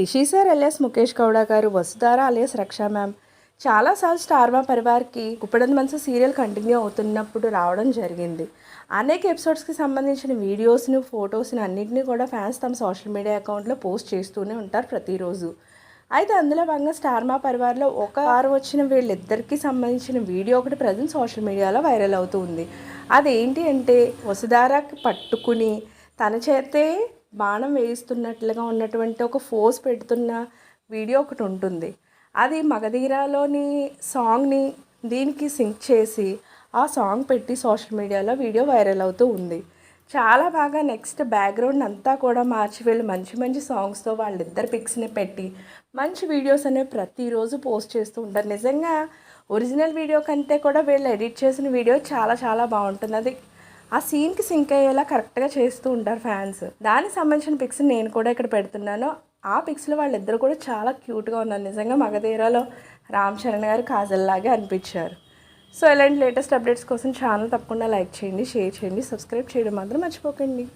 Rishi sir alias Mukesh Gowda గారు Vasudhara alias Raksha ma'am చాలాసార్లు star Maa పరివార్కి కుప్పడంది మనసు సీరియల్ కంటిన్యూ అవుతున్నప్పుడు రావడం జరిగింది. అనేక ఎపిసోడ్స్కి సంబంధించిన వీడియోస్ని ఫొటోస్ని అన్నింటినీ కూడా ఫ్యాన్స్ తమ సోషల్ మీడియా అకౌంట్లో పోస్ట్ చేస్తూనే ఉంటారు ప్రతిరోజు. అయితే అందులో భాగంగా స్టార్ మా పరివార్లో ఒక వారు వచ్చిన వీళ్ళిద్దరికి సంబంధించిన వీడియో ఒకటి ప్రజెంట్ సోషల్ మీడియాలో వైరల్ అవుతుంది అదేంటి అంటే వసుధారకి పట్టుకుని తన చేతే బాణం వేయిస్తున్నట్లుగా ఉన్నటువంటి ఒక ఫోర్స్ పెడుతున్న వీడియో ఒకటి ఉంటుంది. అది మగధీరాలోని సాంగ్ని దీనికి సింక్ చేసి ఆ సాంగ్ పెట్టి సోషల్ మీడియాలో వీడియో వైరల్ అవుతూ ఉంది. చాలా బాగా నెక్స్ట్ బ్యాక్గ్రౌండ్ అంతా కూడా మార్చి వీళ్ళు మంచి మంచి సాంగ్స్తో వాళ్ళిద్దరు పిక్స్ని పెట్టి మంచి వీడియోస్ అనేవి ప్రతిరోజు పోస్ట్ చేస్తూ ఉంటారు. నిజంగా ఒరిజినల్ వీడియో కంటే కూడా వీళ్ళు ఎడిట్ చేసిన వీడియో చాలా చాలా బాగుంటుంది. అది ఆ సీన్కి సింక్ అయ్యేలా కరెక్ట్గా చేస్తూ ఉంటారు ఫ్యాన్స్. దానికి సంబంధించిన పిక్స్ నేను కూడా ఇక్కడ పెడుతున్నాను. ఆ పిక్స్లో వాళ్ళిద్దరు కూడా చాలా క్యూట్గా ఉన్నారు. నిజంగా మగధీరాలో రామ్ చరణ్ గారు కాజల్ లాగే అనిపించారు. సో ఇలాంటి లేటెస్ట్ అప్డేట్స్ కోసం ఛానల్ తప్పకుండా లైక్ చేయండి షేర్ చేయండి సబ్స్క్రైబ్ చేయడం మాత్రం మర్చిపోకండి.